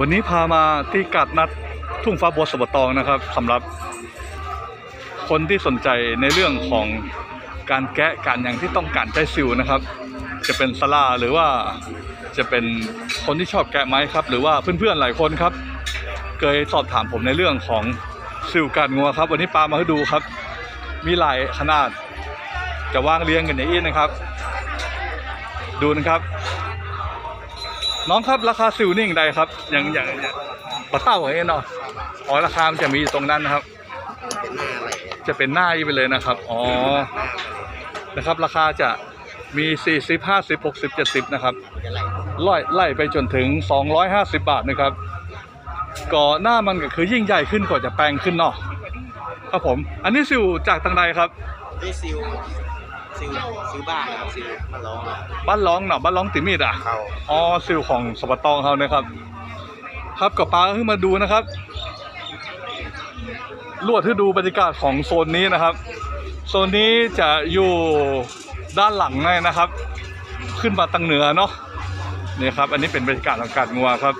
วันนี้พามาที่กาดนัดทุ่งฟ้าบัวสบตองนะครับสำหรับคนที่สนใจในเรื่องของการแกะการอย่างที่ต้องการใจซิวนะครับ จะเป็นสลาหรือว่าจะเป็นคนที่ชอบแกะไม้ครับ หรือว่าเพื่อนๆหลายคนครับ เคยสอบถามผมในเรื่องของซิวการงัวครับ วันนี้ปามาให้ดูครับ มีหลายขนาด จะวางเรียงกันอย่างนี้นะครับ ดูนะครับ น้องครับราคาซิลนิ่งใดครับ อย่างอย่างอย่างปลาเต้าอย่างนี้เนาะอ๋อราคามันจะมีตรงนั้นนะครับเป็นหน้าอะไรจะเป็นหน้าไปเลยนะครับ อ๋อ นะครับ ราคาจะมี40 50 60 70นะครับเจ็ดสิบนะไหลไล่ไล่ไปจนถึง250บบาทนะครับก่อหน้ามันก็คือยิ่งใหญ่ขึ้นกว่าจะแปลงขึ้นเนาะครับผม อันนี้ซิวจากทางใดครับด้วยซิล ซิลซิลบ้านนะครับซิลมาร้องอะบ้านร้องเนาะบ้านร้องติมีดอะ เขาอ๋อซิลของสปตองเขานะครับ ครับกับปลาขึ้นมาดูนะครับ ลวดให้ดูบรรยากาศของโซนนี้นะครับ โซนนี้จะอยู่ด้านหลังเลยนะครับ ขึ้นมาทางเหนือเนาะนี่ครับ อันนี้เป็นบรรยากาศของกาดงัวครับ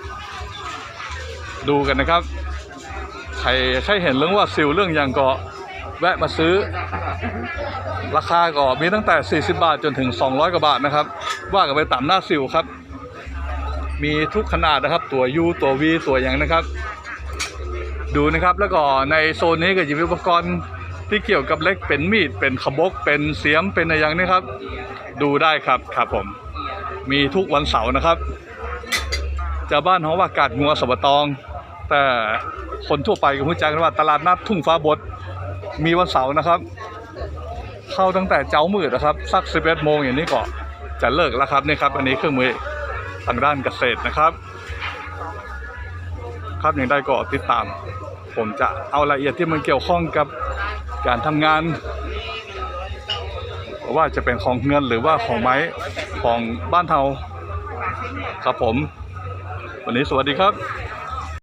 ดูกันนะครับ ใครใครเห็นเรื่องว่าซิลเรื่องอย่างก็ แวะมาซื้อ ราคาก็มีตั้งแต่ 40 บาทจนถึง 200 กว่าบาทนะครับ ว่ากันไปตามหน้าซิลครับ มีทุกขนาดนะครับ ตัว U ตัว V ตัวอย่างนะครับ ดูนะครับแล้วก็ในโซนนี้ก็จะมีอุปกรณ์ที่เกี่ยวกับเล็กเป็นมีดเป็นขบกเป็นเสียมเป็นอะไรอย่างนี้ครับ ดูได้ครับครับผม มีทุกวันเสาร์นะครับจะบ้านเขาว่ากาดงัวสบตอง แต่คนทั่วไปก็รู้จักกันว่าตลาดนัดทุ่งฟ้าบด มีวันเสาร์นะครับ เข้าตั้งแต่เจ้ามืดนะครับ สัก11โมงอย่างนี้ก็จะเลิกแล้วครับนี่ครับ อันนี้เครื่องมือทางด้านเกษตรนะครับ ครับอย่างได้ก็ติดตาม ผมจะเอารายละเอียดที่มันเกี่ยวข้องกับการทำงาน ว่าจะเป็นของเงินหรือว่าของไม้ของบ้านเทาครับผม วันนี้สวัสดีครับ